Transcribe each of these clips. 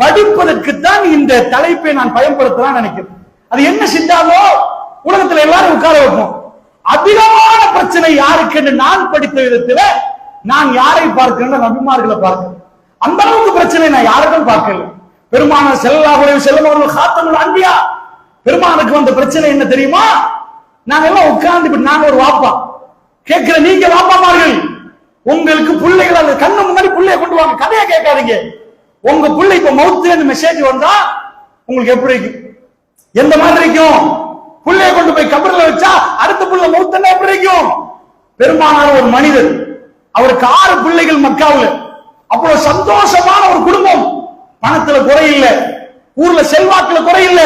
படிப்பதற்குத்தான் இந்த தலைப்பை நான் பயன்படுத்தலாம் நினைக்கிறேன். அது என்ன செஞ்சாலோ உலகத்துல எல்லாரும் உட்கார வைப்போம். அதிகமான பிரச்சனை யாருக்கு என்று நான் படித்த விதத்துல நான் யாரை பார்க்கிறேன் நபிமார்களை பார்க்கிறேன். அந்த அளவுக்கு பிரச்சனை நான் யாருக்கும் பார்க்கல. பெருமான செல்லாவுடைய செல்லும் அவர்கள் காத்தங்கள் அன்பியா. பெருமானுக்கு வந்த பிரச்சனை என்ன தெரியுமா? நாங்க எல்லாம் உட்கார்ந்து நாங்க ஒரு வாப்பா. கேட்கிற நீங்க வாப்பாமார்கள். உங்களுக்கு பிள்ளைகள் அந்த கண்ணு முன்னாடி பிள்ளைய கொண்டு வாங்க. கதையை கேட்காதீங்க. உங்க பிள்ளை இப்ப மவுத்து மெசேஜ் வந்தா உங்களுக்கு எப்படி இருக்கும் எந்த மாதிரி இருக்கும்? புள்ளைய கொண்டு போய் கபர்ல வச்சா அடுத்த புள்ள மௌத்தன்னா எப்படி இருக்கும்? பெருமானார் ஒரு மனிதர் அவருக்கு ஆறு பிள்ளைகள் மக்காவுல. அவ்வளவு சந்தோஷமான ஒரு குடும்பம். பணத்துல குறையில்ல ஊர்ல செல்வாக்குல குறை இல்ல.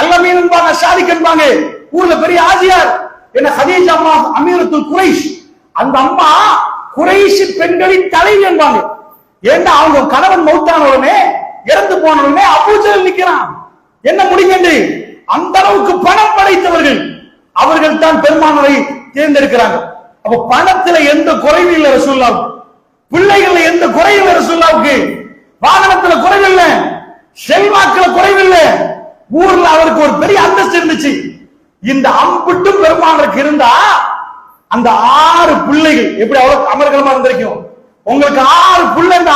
அல்லமீன் என்பாங்க ஷாதிக் என்பாங்க. ஊர்ல பெரிய ஆசியார். என்ன ஹதீஜ் அம்மா அமீரத்துல் குறைஷ். அந்த அம்மா குறைஷ் பெண்களின் தலைவி என்பாங்க. ஏண்டா அவங்க கணவன் மௌத்தான உடனே இறந்து போன உடனே அபூஜல் நிக்கிறான் என்ன முடியுங்க அந்த அளவுக்கு பணம் படைத்தவர்கள் அவர்கள் தான் பெருமானரை தேர்ந்தெடுக்கிறாங்க அப்ப பணத்துல எந்த குறைவும் இல்லை ரசூல்லாவுக்கு பிள்ளைகள்ல எந்த குறையும் இல்லை ரசூல்லாவுக்கு வாகனத்துல குறைவில்ல செல்வாக்குல குறைவில்லை ஊர்ல அவருக்கு ஒரு பெரிய அந்தஸ்து இருந்துச்சு. இந்த அம்புட்டும் பெருமானருக்கு இருந்தா அந்த ஆறு பிள்ளைகள் எப்படி அவ்வளவு அமர்கலமா இருந்திருக்கும்? உங்களுக்கு ஆறு புள்ளா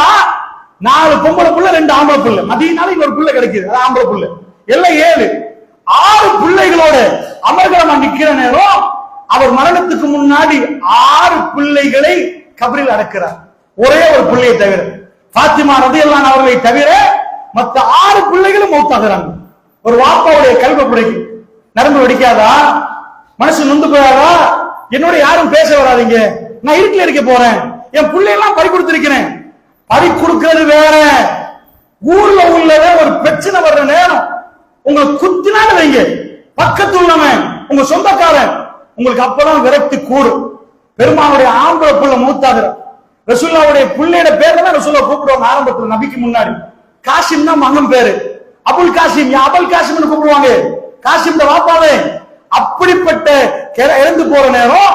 நாலு பொம்பளை புள்ள ரெண்டு ஆம்பளை புள்ள. மதியனால இன்னொரு புள்ள கிடைக்குது. அது ஆம்பளை புள்ள. எல்லாம் ஏழு. ஆறு பிள்ளைகளோட அமர்கலமா நிக்கிற நேரம் அவர் மரணத்துக்கு முன்னாடி ஆறு பிள்ளைகளை கபரில் அடக்கிறார். ஒரே ஒரு பிள்ளையை தவிர. பாத்திமா ரதியல்லான் அவர்களை தவிர மத்த ஆறு பிள்ளைகளும் மௌத்தாகிறாங்க. ஒரு வாப்பாவுடைய கல்வ பிடிக்கு. நரம்பு வெடிக்காதா? மனசு நொந்து போயாதா? என்னோட யாரும் பேச வராதீங்க. நான் இருட்டில் இருக்க போறேன். என் பிள்ளையெல்லாம் பறி கொடுத்திருக்கிறேன். பறி கொடுக்கிறது வேற. ஊர்ல உள்ளத ஒரு பிரச்சனை வர்ற நேரம். உங்களை குத்தினான்னு வைங்க. பக்கத்து உள்ளவன் உங்க சொந்தக்காரன் உங்களுக்கு அப்பதான் விரக்தி கூடும். பெருமாவுடைய ஆம்பளை புள்ள மூத்தாகிற ரசுல்லாவுடைய பிள்ளையோட பேர் தான் ரசுல்லா கூப்பிடுவாங்க ஆரம்பத்துல நபிக்கு முன்னாடி. காசிம் தான் மகன் பேரு. அபுல் காசிம் யா அபுல் காசிம்னு கூப்பிடுவாங்க. காசிம் வாப்பாவே அப்படிப்பட்ட இறந்து போற நேரம்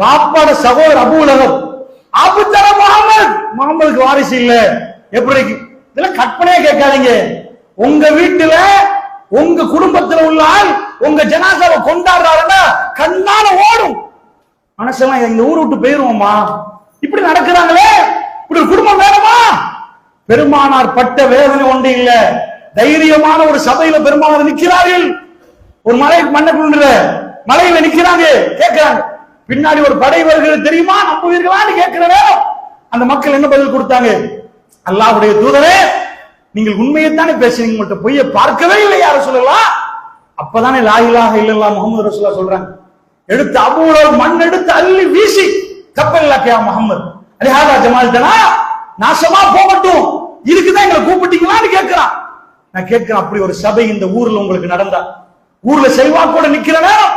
பாப்பாட சகோதரர் அபு உலகம் அபுத்தர முகமது. முகமதுக்கு வாரிசு இல்ல. எப்படி இதெல்லாம் கற்பனையே கேட்காதீங்க. உங்க வீட்டுல உங்க குடும்பத்துல உள்ள ஆள் உங்க ஜனாசாவை கொண்டாடுறாருன்னா கண்ணால ஓடும். மனசெல்லாம் இந்த ஊர் விட்டு போயிருவோமா இப்படி நடக்கிறாங்களே. இப்படி ஒரு குடும்பம் வேணுமா? பெருமானார் பட்ட வேதனை ஒன்று இல்ல. தைரியமான ஒரு சபையில பெருமானார் நிற்கிறார்கள். ஒரு மலை மண்ணை மலையில நிக்கிறாங்க கேட்கிறாங்க. பின்னாடி ஒரு படை வருகிறது தெரியுமா? நம்புவீர்களான்னு கேட்கிற நேரம் அந்த மக்கள் என்ன பதில் கொடுத்தாங்க? அல்லாஹுடைய தூதரே நீங்கள் உண்மையைத்தானே பேசுறீங்க மட்டும் பொய்யை பார்க்கவே இல்லை யார சொல்லலாம் அப்பதானே லாயிலாக இலாஹ முகமது ரசூலா சொல்றாங்க. எடுத்து அபூரல் மண் எடுத்து அள்ளி வீசி கப்பல் இலக்கியா முகமது அலிஹாதா ஜமால் தனா நாசமா போகட்டும். இதுக்குதான் எங்களை கூப்பிட்டீங்களான்னு கேட்கிறான். நான் கேட்கிறேன் அப்படி ஒரு சபை இந்த ஊர்ல உங்களுக்கு நடந்தா. ஊர்ல செல்வாக்கோட நிக்கிற நேரம்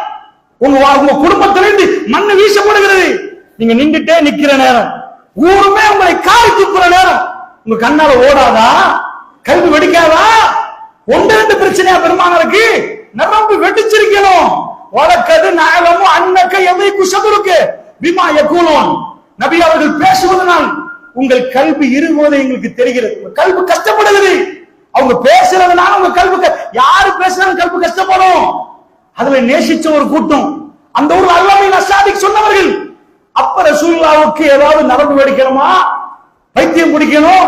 உங்க உங்க குடும்பத்திலிருந்து மண்ணு வீசப்படுகிறது. நீங்க நின்றுட்டே நிக்கிற நேரம். ஊருமே உங்களை காரி துப்புற நேரம். உங்க கண்ணால ஓடாதா? கல்வி வெடிக்காதா? ஒன்று ரெண்டு பிரச்சனையா பெருமானருக்கு? நரம்பு வெடிச்சிருக்கணும். வழக்கது நாயகமும் அன்னக்க எதை குசதுருக்கு விமா யக்கூலோன் நபி அவர்கள் பேசுவதனால் உங்கள் கல்வி இருபோது எங்களுக்கு தெரிகிறது. உங்க கல்வி கஷ்டப்படுகிறது. அவங்க பேசுறதுனால உங்க கல்வி யாரு பேசுறாங்க கல்வி கஷ்டப்படும். அதுல நேசிச்ச ஒரு கூட்டம். அந்த ஊர்ல அல்லாமே நசாதிக் சொன்னவர்கள். அப்ப ரசூல்லாவுக்கு ஏதாவது நரம்பு வெடிக்கணுமா பைத்தியம் பிடிக்கணும்?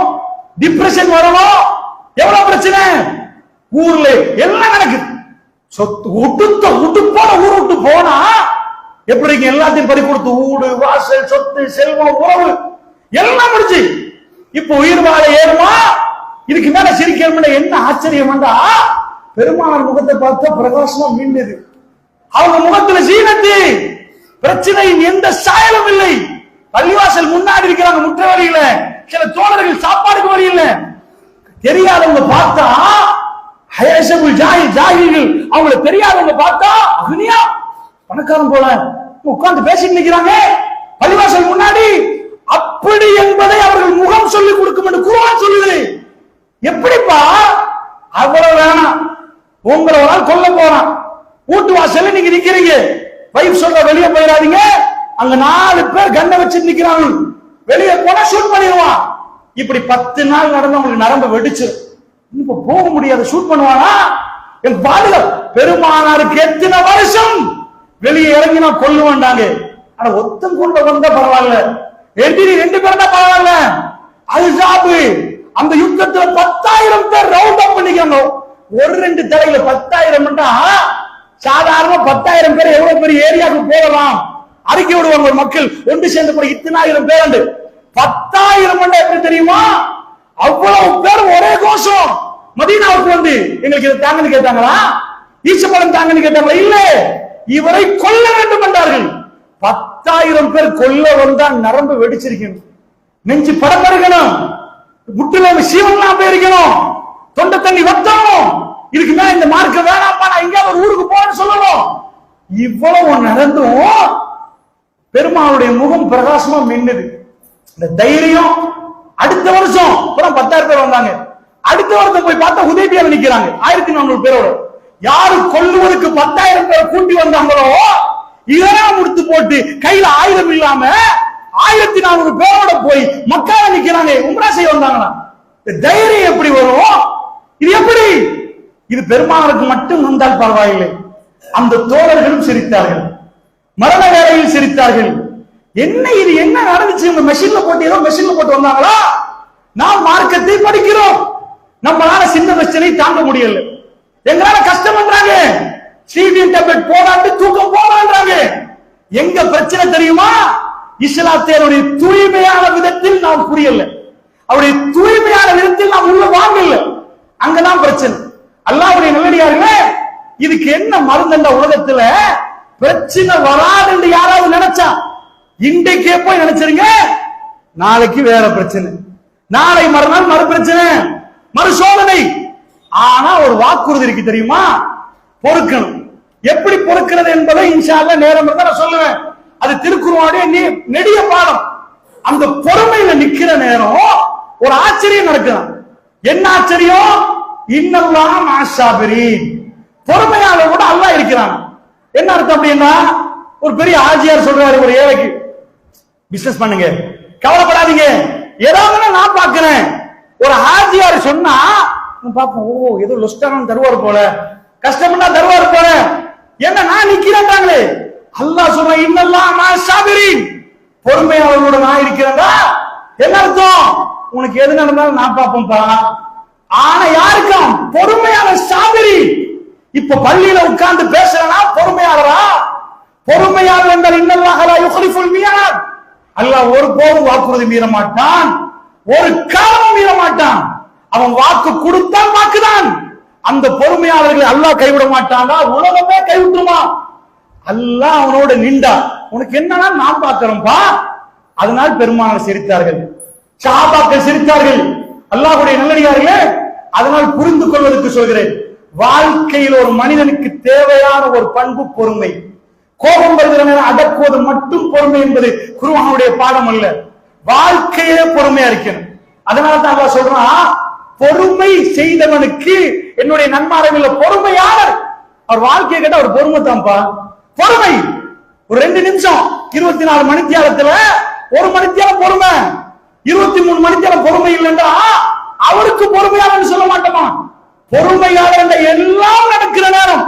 டிப்ரெஷன் வரணும்? எவ்வளவு பிரச்சனை? ஊர்ல எல்லாம் நடக்குது. சொத்து உடுத்த உடுப்போட ஊர் விட்டு போனா எப்படி எல்லாத்தையும் பறி கொடுத்து ஊடு வாசல் சொத்து செல்வம் உறவு எல்லாம் முடிச்சு இப்ப உயிர் வாழ ஏறுமா? இதுக்கு மேல சிரிக்கணும்னு என்ன ஆச்சரியம் வந்தா பெருமானார் முகத்தை பார்த்தா பிரகாசமா மின்னுது அவங்க முகத்துல சீனத்து பிரச்சனையின் எந்த சாயலும் இல்லை. பள்ளிவாசல் முன்னாடி இருக்கிறாங்க முற்றவரியில. சில தோழர்கள் சாப்பாடுக்கு வரையில தெரியாதவங்க பார்த்தா ஹயசபுல் ஜாஹில் ஜாஹில்கள் அவங்கள தெரியாதவங்க பார்த்தா அக்னியா. பணக்காரன் போல. உட்கார்ந்து பேசிட்டு நிக்கிறாங்க. பள்ளிவாசல் முன்னாடி. அப்படி என்பதை அவர்கள் முகம் சொல்லி கொடுக்கும் என்று குருவான் சொல்லுது. எப்படிப்பா? அவ்வளவு வேணாம். உங்களை ஒரு ஆள் கொல்ல போறான். வீட்டு வாசல்ல நீங்க நிக்கிறீங்க. வைஃப் சொல்ற வெளியே போயிடாதீங்க. அங்க நாலு பேர் கண்ணை வச்சு நிக்கிறாங்க. வெளியே போனா ஷூட் பண்ணிடுவான். இப்படி பத்து நாள் நடந்து உங்களுக்கு நரம்பு வெடிச்சு இப்ப போக முடியாது. ஷூட் பண்ணுவானா? என் பாதுகாப்பு பெருமானாருக்கு எத்தனை வருஷம்? வெளியே இறங்கி நான் கொல்லுவேன்டாங்க. ஆனா ஒத்தம் கொண்டு வந்தா பரவாயில்ல. எதிரி ரெண்டு பேரும் தான் பரவாயில்ல. அல்சாபு அந்த யுத்தத்துல பத்தாயிரம் பேர் ரவுண்ட் அப் பண்ணிக்கணும் ஒரு ரெண்டு தலையில பத்தாயிரம் சாதாரண பத்தாயிரம் பேர் எவ்வளவு பெரிய ஏரியாவுக்கு போகலாம்? அறிக்கை விடுவாங்க ஒரு மக்கள். ஒன்று சேர்ந்து கூட இத்தனாயிரம் பேர் உண்டு. பத்தாயிரம் எப்படி தெரியுமா? அவ்வளவு பேர் ஒரே கோஷம். மதீனாவுக்கு வந்து எங்களுக்கு இதை தாங்கன்னு கேட்டாங்களா? ஈச்சப்பழம் தாங்கன்னு கேட்டாங்களா? இல்ல. இவரை கொல்ல வேண்டும் என்றார்கள். பத்தாயிரம் பேர் கொல்ல வந்தா நரம்பு வெடிச்சிருக்கணும். நெஞ்சு படம் இருக்கணும் முட்டுல சீவன்லாம் போயிருக்கணும். தொண்டை தண்ணி வத்தணும். இதுக்கு மேல இந்த மார்க்க வேணாம்ப்பா நான் எங்கேயாவது ஒரு ஊருக்கு போகணும்னு சொல்லணும். இவ்வளவு நடந்தும் பெருமாளுடைய முகம் பிரகாசமா மின்னுது. இந்த தைரியம் அடுத்த வருஷம் அப்புறம் பத்தாயிரம் பேர் வந்தாங்க. அடுத்த வருஷம் போய் பார்த்தா உதவியால நிக்கிறாங்க. ஆயிரத்தி நானூறு பேரோட. யாரு கொல்லுவதற்கு பத்தாயிரம் பேர் கூட்டி வந்தாங்களோ இதெல்லாம் முடித்து போட்டு கையில ஆயுதம் இல்லாம ஆயிரத்தி நானூறு பேரோட போய் மக்கால நிக்கிறாங்க. உம்ரா செய்ய வந்தாங்கன்னா இந்த தைரியம் எப்படி வரும்? இது எப்படி? இது பெருமாளுக்கு மட்டும் வந்தால் பரவாயில்லை. அந்த தோழர்களும் சிரித்தார்கள். மரண வேலையில் சிரித்தார்கள். என்ன இது? என்ன நடந்துச்சு? இந்த மெஷின்ல போட்டு ஏதோ மெஷின்ல போட்டு வந்தாங்களா? நாம் மார்க்கத்தை படிக்கிறோம். நம்மளால சின்ன பிரச்சனை தாங்க முடியல. எங்களால கஷ்டம் பண்றாங்க ஸ்டீவியன் டேப்லெட் போடாண்டு தூக்கம் போடான்றாங்க எங்க பிரச்சனை தெரியுமா? இஸ்லாத்தியருடைய தூய்மையான விதத்தில் நாம் புரியல. அவருடைய தூய்மையான விதத்தில் நாம் உள்ள வாங்கல அங்கதான் பிரச்சனை. அல்லாவுடைய நல்லடியார்களே இதுக்கு என்ன மருந்தண்ட உலகத்துல? பிரச்சனை வராதுன்னு யாராவது நினைச்சா? இன்றைக்கே போய் நினைச்சிருங்க நாளைக்கு வேற பிரச்சனை. நாளை மறுநாள் மறு பிரச்சனை மறு சோதனை ஆனா ஒரு வாக்குறுதி இருக்கு தெரியுமா? பொறுக்கணும். எப்படி பொறுக்கிறது என்பதை இன்ஷால்ல நேரம் இருந்தா நான் சொல்லுவேன். அது திருக்குறளுடைய நீ நெடிய பாடம். அந்த பொறுமையில நிக்கிற நேரம் ஒரு ஆச்சரியம் நடக்கலாம். என்ன ஆச்சரியம் இன்னெல்லாம் ஆஷாபிரி பொறுமையாளர் கூட அல்லா இருக்கிறான். என்ன அர்த்தம் அப்படின்னா ஒரு பெரிய ஆஜியார் சொல்றாரு ஒரு ஏழைக்கு. பிசினஸ் பண்ணுங்க. கவலைப்படாதீங்க. ஏதாவது நான் பாக்குறேன் ஒரு ஆஜியார் சொன்னா பாப்போம் பார்ப்போம் ஓ ஏதோ லொஸ்டான தருவார் போல. கஷ்டப்பட்டா தருவார் போல. என்ன நான் நிக்கிறேன்றாங்களே. அல்லாஹ் சொல்றேன் இன்னெல்லாம் நான் சாபிரின் பொறுமையாளர்களோட நான் இருக்கிறேன்டா. என்ன அர்த்தம்? உனக்கு எது நடந்தாலும் நான் பார்ப்போம்ப்பா. ஆனா யாருக்கும் பொறுமையான சாபிரி இப்ப பள்ளியில உட்கார்ந்து பேசுறனா பொறுமையாளரா? பொறுமையாளர் என்றால் இன்னல்லாஹ் லா யுக்லிஃபுல் மியாத். அல்லாஹ் ஒரு போதும் வாக்குறுதி மீற மாட்டான். ஒரு காலமும் மீற மாட்டான். அவன் வாக்கு கொடுத்தான் வாக்குதான். அந்த பொறுமையாளர்களை அல்லாஹ் கைவிட மாட்டானா உலகமே கைவிட்டுமா அல்லாஹ் அவனோட நின்றா. உனக்கு என்னன்னா நான் பார்க்கிறோம்பா அதனால் பெருமானார் சிரித்தார்கள். சாபாக்கள் சிரித்தார்கள். அல்லாஹுடைய நல்லடியார்களே அதனால் புரிந்து கொள்வதற்கு சொல்கிறேன். வாழ்க்கையில் ஒரு மனிதனுக்கு தேவையான ஒரு பண்பு பொறுமை. கோபம் வருகிற நேரம் அடக்குவது மட்டும் பொறுமை என்பது குருவானுடைய பாடம் அல்ல. வாழ்க்கையே பொறுமையா இருக்கணும். அதனால தான் அல்லா சொல்றான் பொறுமை செய்தவனுக்கு என்னுடைய நன்மாரவில் பொறுமையாளர். அவர் வாழ்க்கையை கேட்ட அவர் பொறுமை தான்ப்பா. பொறுமை. ஒரு ரெண்டு நிமிஷம் இருபத்தி நாலு மணித்தியாலத்துல ஒரு மணித்தியாலம் பொறுமை. இருபத்தி மூணு மணித்தியாலம் பொறுமை இல்லைன்றா அவருக்கு பொறுமையாளர் சொல்ல மாட்டோமா? பொறுமையாளர் என்ற எல்லாம் நடக்கிற நேரம்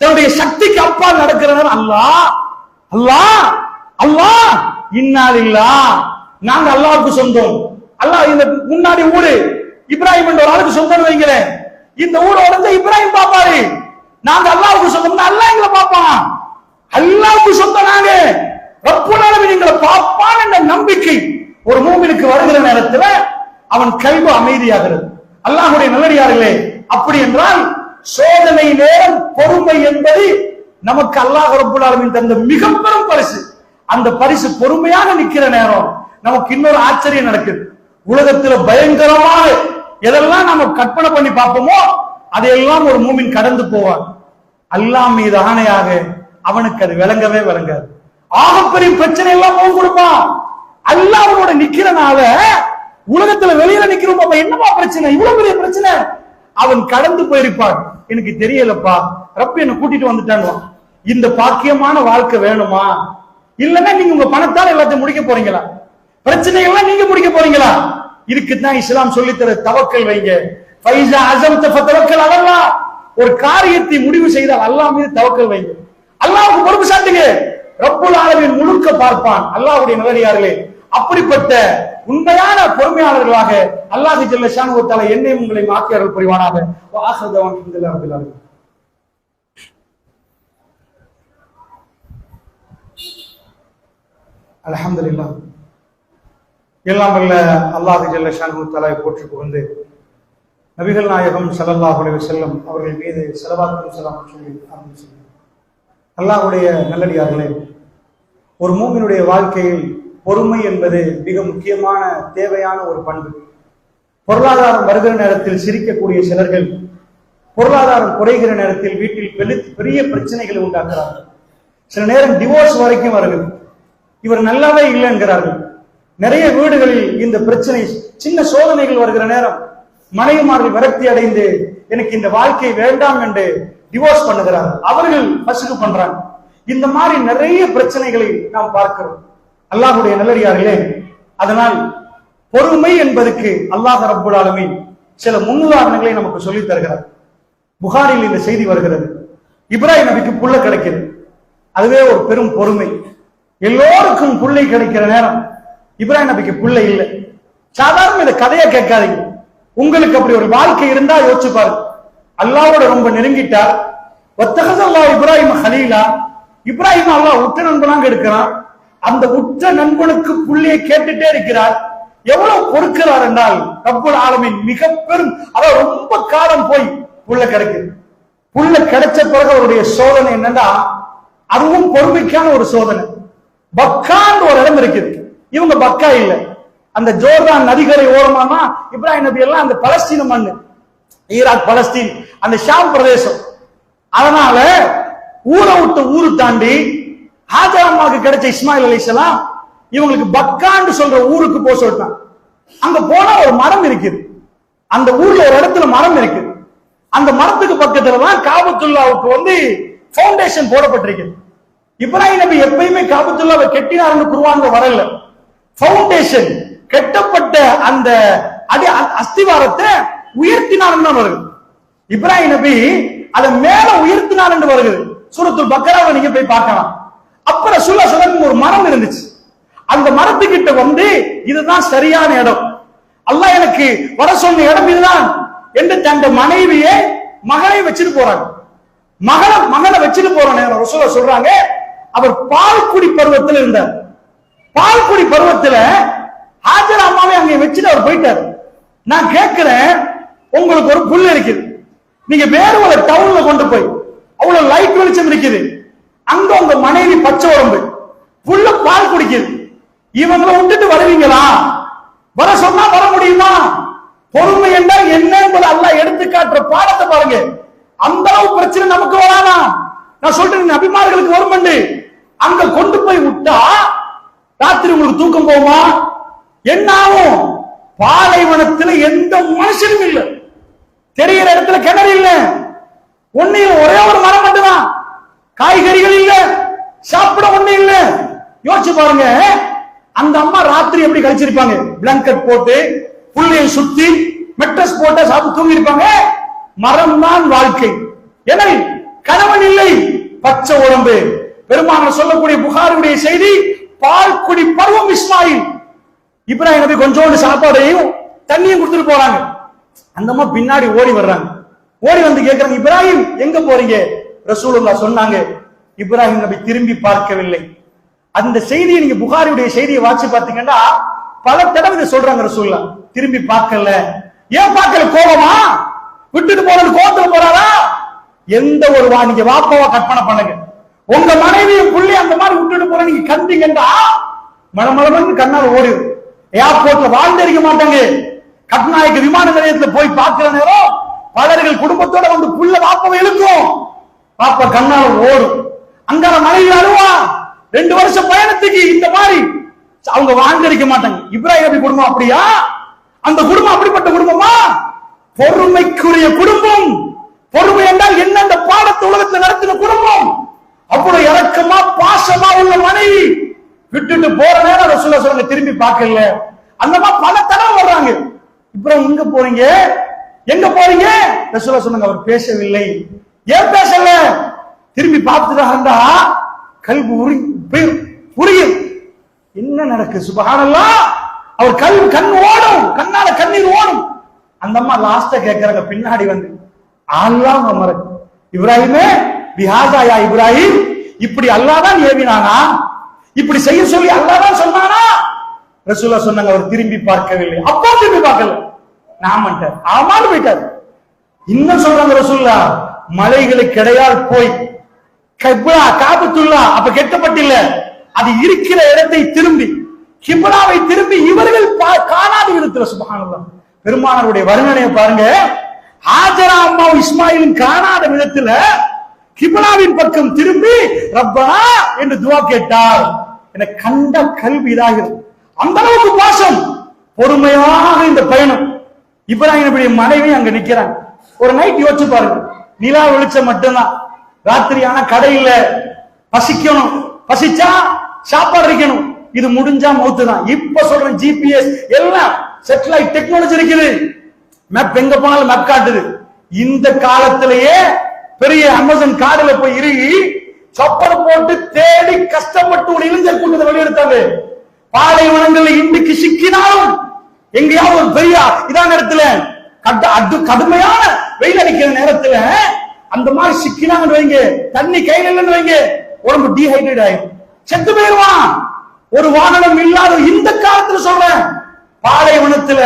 தன்னுடைய சக்திக்கு அப்பால் நடக்கிற நேரம் அல்லாஹ் அல்லாஹ் இன்னால் இன்னாலில்லா நாங்க அல்லாவுக்கு சொந்தம். அல்லாஹ் இந்த முன்னாடி ஊரு இப்ராஹிம் என்ற ஒரு ஆளுக்கு சொந்தம் வைங்களேன். இந்த ஊரை உடஞ்ச இப்ராஹிம் பாப்பாரு. நாங்க அல்லாவுக்கு சொந்தம். அல்லா எங்களை பாப்பான் அல்லாவுக்கு சொந்தம் நாங்க. ரப்புனாலும் எங்களை பாப்பான் என்ற நம்பிக்கை. ஒரு மூமினுக்கு வருகிற நேரத்துல அவன் கல்வி அமைதியாகிறது. அல்லாஹுடைய நல்லடியார்களே அப்படி என்றால் சோதனை நேரம் பொறுமை என்பது நமக்கு அல்லாஹ் ரபுல்லாலுமின் தந்த மிக பெரும் பரிசு. அந்த பரிசு பொறுமையாக நிக்கிற நேரம் நமக்கு இன்னொரு ஆச்சரியம் நடக்குது. உலகத்துல பயங்கரமாக எதெல்லாம் நம்ம கற்பனை பண்ணி பார்ப்போமோ அதையெல்லாம் ஒரு மூமின் கடந்து போவான். அல்லாஹ் மீது ஆணையாக அவனுக்கு அது விளங்கவே விளங்காது. ஆகப்பெரிய பிரச்சனை எல்லாம் முகம் கொடுப்பான். அல்லாவோட நிக்கிறனால உலகத்துல வெளியில நிக்கிறோம் அப்ப என்னப்பா பிரச்சனை? இவ்வளவு பெரிய பிரச்சனை? அவன் கடந்து போயிருப்பான். எனக்கு தெரியலப்பா. ரப்ப என்ன கூட்டிட்டு வந்துட்டாங்க. இந்த பாக்கியமான வாழ்க்கை வேணுமா? இல்லன்னா நீங்க உங்க பணத்தால எல்லாத்தையும் முடிக்க போறீங்களா? பிரச்சனைகள்லாம் நீங்க முடிக்க போறீங்களா? இதுக்கு தான் இஸ்லாம் சொல்லித்தர தவக்கல் வைங்க. பைசா அசம் தவக்கல் அதெல்லாம் ஒரு காரியத்தை முடிவு செய்தால் அல்லாஹ் மீது தவக்கல் வைங்க. அல்லாஹ்வுக்கு பொறுப்பு சாட்டுங்க. ரப்புல் ஆலமின் முழுக்க பார்ப்பான். அல்லாஹ்வுடைய நல்லடியார்களே அப்படிப்பட்ட உண்மையான பொறுமையாளர்களாக அல்லாஹ் ஜல்ல ஷானு தஆலா என்னையும் உங்களை மாத்தியார்கள் புரிவானாக. வாஹது அல்ஹம்துலில்லாஹி ரப்பில் எல்லாம் வல்ல அல்லாஹ் ஜல்ல ஷானு தஆலாவை போற்றி புகழ்ந்து நபிகள் நாயகம் ஸல்லல்லாஹு உலக வஸல்லம் அவர்கள் மீது செலவாக்கும் ஸலாம் சொல்லி ஆரம்பிச்சு அல்லாஹுடைய நல்லடியார்களே ஒரு மூமினுடைய வாழ்க்கையில் பொறுமை என்பது மிக முக்கியமான தேவையான ஒரு பண்பு. பொருளாதாரம் வருகிற நேரத்தில் சிரிக்கக்கூடிய சிலர்கள் பொருளாதாரம் குறைகிற நேரத்தில் வீட்டில் பெரு- பெரிய பிரச்சனைகளை உண்டாக்குறார்கள். சில நேரம் டிவோர்ஸ் வரைக்கும் வருகிறது. இவர் நல்லாவே இல்லை என்கிறார்கள் நிறைய வீடுகளில் இந்த பிரச்சனை சின்ன சோதனைகள் வருகிற நேரம் மனைவிமார்கள் விரக்தி அடைந்து எனக்கு இந்த வாழ்க்கை வேண்டாம் என்று டிவோர்ஸ் பண்ணுகிறார்கள். அவர்கள் பசுக்கு பண்றாங்க. இந்த மாதிரி நிறைய பிரச்சனைகளை நாம் பார்க்கிறோம். அல்லாஹுடைய நல்லடியார்களே அதனால் பொறுமை என்பதற்கு அல்லாஹ் ரப்புல் ஆலமீன் சில முன்னுதாரணங்களை நமக்கு சொல்லித் தருகிறார். புகாரில் இந்த செய்தி வருகிறது. இப்ராஹிம் நபிக்கு புள்ள கிடைக்கிறது. அதுவே ஒரு பெரும் பொறுமை. எல்லோருக்கும் புள்ளை கிடைக்கிற நேரம் இப்ராஹிம் நபிக்கு புள்ளை இல்லை. சாதாரண இந்த கதையை கேட்காதீங்க. உங்களுக்கு அப்படி ஒரு வாழ்க்கை இருந்தா யோசிச்சு பாருங்க. அல்லாவோட ரொம்ப நெருங்கிட்டார். ஒத்தகது இப்ராஹிம் ஹலீலா. இப்ராஹிம் அல்லாஹ் உற்ற நண்பனாங்க எடுக்கிறான். அந்த உற்ற நண்பனுக்கு புள்ளியை கேட்டுட்டே இருக்கிறார். எவ்வளவு பொறுக்கிறார் என்றால் ரப்புல் ஆலமின் மிக பெரும் அதாவது ரொம்ப காலம் போய் புள்ள கிடைக்குது. புள்ள கிடைச்ச பிறகு அவருடைய சோதனை என்னன்னா அதுவும் பொறுமைக்கான ஒரு சோதனை. பக்கான்னு ஒரு இடம் இருக்குது. இவங்க பக்கா இல்ல. அந்த ஜோர்தான் நதிகரை ஓரமானா இப்ராஹிம் நபி எல்லாம் அந்த பலஸ்தீன மண்ணு. ஈராக் பலஸ்தீன் அந்த ஷாம் பிரதேசம். அதனால ஊரை விட்டு ஊரு தாண்டி ஹாஜரம்மாவுக்கு கிடைச்ச இஸ்மாயில் அலிசலாம் இவங்களுக்கு பக்கான்னு சொல்ற ஊருக்கு போக சொல்லிட்டான். அங்க போனா ஒரு மரம் இருக்குது. அந்த ஊர்ல ஒரு இடத்துல மரம் இருக்குது. அந்த மரத்துக்கு பக்கத்துல தான் காபத்துல்லாவுக்கு வந்து பவுண்டேஷன் போடப்பட்டிருக்குது. இப்ராஹிம் நபி எப்பயுமே காபத்துல்லாவை கெட்டினாருன்னு குருவாங்க வரல. பவுண்டேஷன் கெட்டப்பட்ட அந்த அடி அஸ்திவாரத்தை உயர்த்தினார்னு தான் வருது. இப்ராஹிம் நபி அதை மேல உயர்த்தினார் என்று வருகிறது சூரத்துல் பக்கராவை நீங்க போய் பார்க்கலாம். அப்புறம் சொல்ல சொல்ல ஒரு மரம் இருந்துச்சு. அந்த மரத்துக்கிட்ட வந்து இதுதான் சரியான இடம். அல்லாஹ் எனக்கு வர சொன்ன இடம் இதுதான் என்று தன் மனைவியே மகனை வச்சுட்டு போறாங்க. மகளை மகனை வச்சுட்டு போற நேரம் ரசூல சொல்றாங்க அவர் பால்குடி பருவத்தில் இருந்தார். பால்குடி பருவத்துல ஹாஜர் அம்மாவை அங்க வச்சுட்டு அவர் போயிட்டார். நான் கேட்கிறேன் உங்களுக்கு ஒரு புல் இருக்குது. நீங்க வேறு ஒரு டவுன்ல கொண்டு போய் அவ்வளவு லைட் வெளிச்சம் இருக்குது. அங்க உங்க மனைவி பச்சை உடம்பு. புள்ள பால் குடிக்குது. இவங்களை விட்டுட்டு வருவீங்களா? வர சொன்னா வர முடியுமா? பொறுமை என்றால் என்ன என்பது அல்ல எடுத்து காட்டுற பாடத்தை பாருங்க. அந்த அளவு பிரச்சனை நமக்கு வரானா நான் சொல்றேன் அபிமார்களுக்கு வரும் அங்க கொண்டு போய் விட்டா ராத்திரி உங்களுக்கு தூக்கம் போகுமா? என்ன ஆகும்? பாலைவனத்துல எந்த மனுஷனும் இல்லை. தெரிகிற இடத்துல கிணறு இல்ல. ஒண்ணு ஒரே ஒரு மரம் மட்டும்தான். காய்கறிகள் இல்ல சாப்பிட ஒண்ணு இல்ல யோசிச்சு பாருங்க. அந்த அம்மா ராத்திரி எப்படி கழிச்சிருப்பாங்க? பிளாங்கெட் போட்டு புள்ளையை சுத்தி மெட்ரஸ் போட்ட சாப்பிட்டு தூங்கி இருப்பாங்க மரம் தான் வாழ்க்கை. என கணவன் இல்லை பச்சை உடம்பு. பெருமான சொல்லக்கூடிய புகாருடைய செய்தி பால் குடி பருவம் இஸ்மாயில். இப்ராஹிம் நபி கொஞ்சோண்டு சாப்பாடையும் தண்ணியும் கொடுத்துட்டு போறாங்க. அந்த அம்மா பின்னாடி ஓடி வர்றாங்க. ஓடி வந்து கேக்குறாங்க இப்ராஹிம் எங்க போறீங்க? ரசூலுல்லா சொன்னாங்க இப்ராஹிம் நபி திரும்பி பார்க்கவில்லை. அந்த செய்தியை நீங்க புகாரியுடைய செய்தியை வாட்சி பாத்தீங்கன்னா பல தடவை இதை சொல்றாங்க ரசூல்லா திரும்பி பார்க்கல. ஏன் பார்க்கல? கோபமா? விட்டுட்டு போறது கோபத்துல போறாரா? எந்த ஒரு வா நீங்க வாப்பாவா கற்பனை பண்ணுங்க. உங்க மனைவியும் புள்ளி அந்த மாதிரி விட்டுட்டு போற நீங்க கண்டீங்கன்னா மலமளமன்னு கண்ணால் ஓடிடும். ஏர்போர்ட்ல வாழ்ந்திருக்க மாட்டாங்க. கட்நாயக்க விமான நிலையத்துல போய் பார்க்கிற நேரம் பலர்கள் குடும்பத்தோட வந்து புள்ள வாப்பாவை இழுக்கும். பாப்பா கண்ணால் ஓடும். அங்கால மனைவி அழுவா. ரெண்டு வருஷம் பயணத்துக்கு இந்த மாதிரி அவங்க வாங்கடிக்க மாட்டாங்க. இப்ராஹிம் நபி குடும்பம் அப்படியா? அந்த குடும்பம் அப்படிப்பட்ட குடும்பமா? பொறுமைக்குரிய குடும்பம். பொறுமை என்றால் என்ன? அந்த பாடத்து உலகத்துல நடத்தின குடும்பம். அவ்வளவு இறக்கமா பாசமா உள்ள மனைவி. விட்டுட்டு போற நேரம் அதை சொல்லுங்க திரும்பி பார்க்கல. அந்த மாதிரி பல தடவை வர்றாங்க. இப்போ எங்க போறீங்க? எங்க போறீங்க? ரசூலா சொல்லுங்க அவர் பேசவில்லை. ஏன் பேசல? திரும்பி பார்த்துட்டாருண்டா கல்வி உரி புரியும் என்ன நடக்கு? சுபகாரல்லா அவர் கல் கண் ஓடும். கண்ணால கண்ணீர் ஓடும். அந்த அம்மா லாஸ்ட கேட்கிறாங்க பின்னாடி வந்து. அல்லாஹ் மறக்கு. இப்ராஹிமே பிஹாசாயா இப்ராஹிம் இப்படி அல்லாஹ் தான் ஏவினானா? இப்படி செய்ய சொல்லி அல்லாஹ் தான் சொன்னானா? ரசூலா சொன்னாங்க அவர் திரும்பி பார்க்கவில்லை. அப்பா திரும்பி பார்க்கல. நான் ஆமான்னு போயிட்டாரு. இன்னும் சொல்றாங்க ரசூல்லா மலைகளை கிடையாது போய் கிப்லா காபத்துல்லா அப்ப கெட்டப்பட்டில்ல. அது இருக்கிற இடத்தை திரும்பி கிப்லாவை திரும்பி இவர்கள் காணாத விதத்துல சுபஹானல்லாஹ் பெருமானாருடைய வர்ணனையை பாருங்க. ஹாஜரா அம்மாவும் இஸ்மாயிலும் காணாத விதத்துல கிப்லாவின் பக்கம் திரும்பி ரப்பனா என்று துவா கேட்டார். என கண்ட கல்வி இதாகிறது. அந்த அளவுக்கு பாசம் பொறுமையாக இந்த பயணம். இப்ராஹிம் மனைவி அங்க நிக்கிறாங்க. ஒரு நைட் யோசிச்சு பாருங்க. நிலா வெளிச்சம் மட்டும்தான். ராத்திரி ஆனா கடையில பசிக்கணும். பசிச்சா சாப்பாடு இருக்கணும் இது முடிஞ்சா மௌத்து தான் இப்ப சொல்றேன் ஜிபிஎஸ் எல்லாம் சேட்டலைட் டெக்னாலஜி இருக்குது. மேப் எங்க போனாலும் மேப் காட்டுது. இந்த காலத்திலேயே பெரிய அமேசான் காடுல போய் இறுகி சப்பல் போட்டு தேடி கஷ்டப்பட்டு ஒரு இளைஞர் கொண்டு வெளியெடுத்தாரு பாலைவனங்கள்ல இன்றைக்கு சிக்கினாலும் எங்கேயாவது ஒரு பெரிய இதான இடத்துல கடுமையான வெயில் அடிக்கிற நேரத்துல அந்த மாதிரி சிக்கினாங்கன்னு வைங்க. தண்ணி கையில இல்லைன்னு வைங்க. உடம்பு டீஹைட்ரேட் ஆயிடும். செத்து போயிருவான் ஒரு வாகனம் இல்லாத இந்த காலத்துல சொல்றேன். பாலைவனத்துல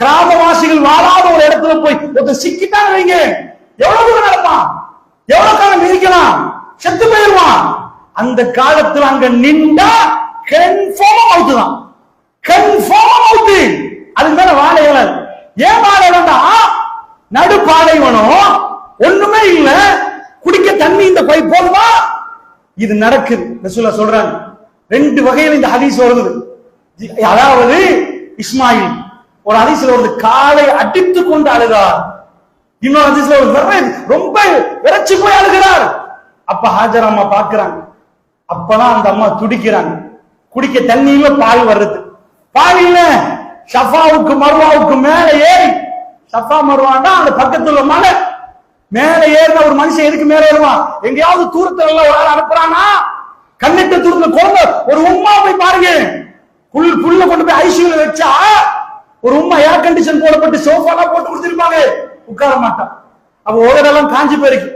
கிராமவாசிகள் வாழாத ஒரு இடத்துல போய் ஒருத்தர் சிக்கிட்டாங்க வைங்க. எவ்வளவு தூரம் நடப்பான்? எவ்வளவு காலம் மிதிக்கலாம்? செத்து போயிருவான் அந்த காலத்துல அங்க நின்றா கன்ஃபார்ம் அவுட் தான். கன்ஃபார்ம் அவுட் அதுக்கு மேல வாழை ஏன் வாழை வேண்டாம் நடு பாலைவனம் ஒண்ணுமே இல்ல. குடிக்க தண்ணி இந்த பை போதுமா? இது நடக்குது. ரசூலா சொல்றாங்க. ரெண்டு வகையில் இந்த ஹதீஸ் வருது. அதாவது இஸ்மாயில் ஒரு ஹதீஸ்ல வருது காலை அடித்து கொண்டு அழுதார் இன்னொரு ஹதீஸ்ல வருது ரொம்ப விரைச்சு போய் அழுகிறார். அப்ப ஹாஜர் அம்மா பாக்குறாங்க அப்பதான் அந்த அம்மா துடிக்கிறாங்க. குடிக்க தண்ணியில பால் வர்றது பால் இல்ல. ஷஃபாவுக்கு மருவாவுக்கு மேல ஏறி. ஷஃபா மருவான்னா அந்த பக்கத்துல உள்ள மலை மேல ஏறின ஒரு மனுஷன் எதுக்கு மேல ஏறுவான்? எங்கேயாவது தூரத்துல எல்லாம் ஒரு ஆள் அனுப்புறானா? கண்ணிட்ட தூரத்துல குழந்தை ஒரு உம்மா போய் பாருங்க. புல் புல்ல கொண்டு போய் ஐசியூல வச்சா ஒரு உம்மா ஏர் கண்டிஷன் போடப்பட்டு சோஃபாலாம் போட்டு கொடுத்துருப்பாங்க. உட்கார மாட்டான். அவ உதடெல்லாம் காஞ்சி போயிருக்கு.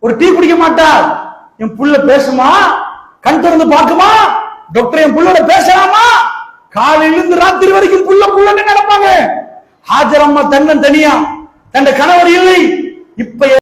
ஒரு டீ குடிக்க மாட்டா என் புள்ள பேசுமா? கண் திறந்து பார்க்குமா? டாக்டர் என் புள்ளோட பேசலாமா? காலையிலிருந்து ராத்திரி வரைக்கும் புள்ள புள்ளன்னு நடப்பாங்க. ஹாஜர் அம்மா தன்னன் தனியா தன்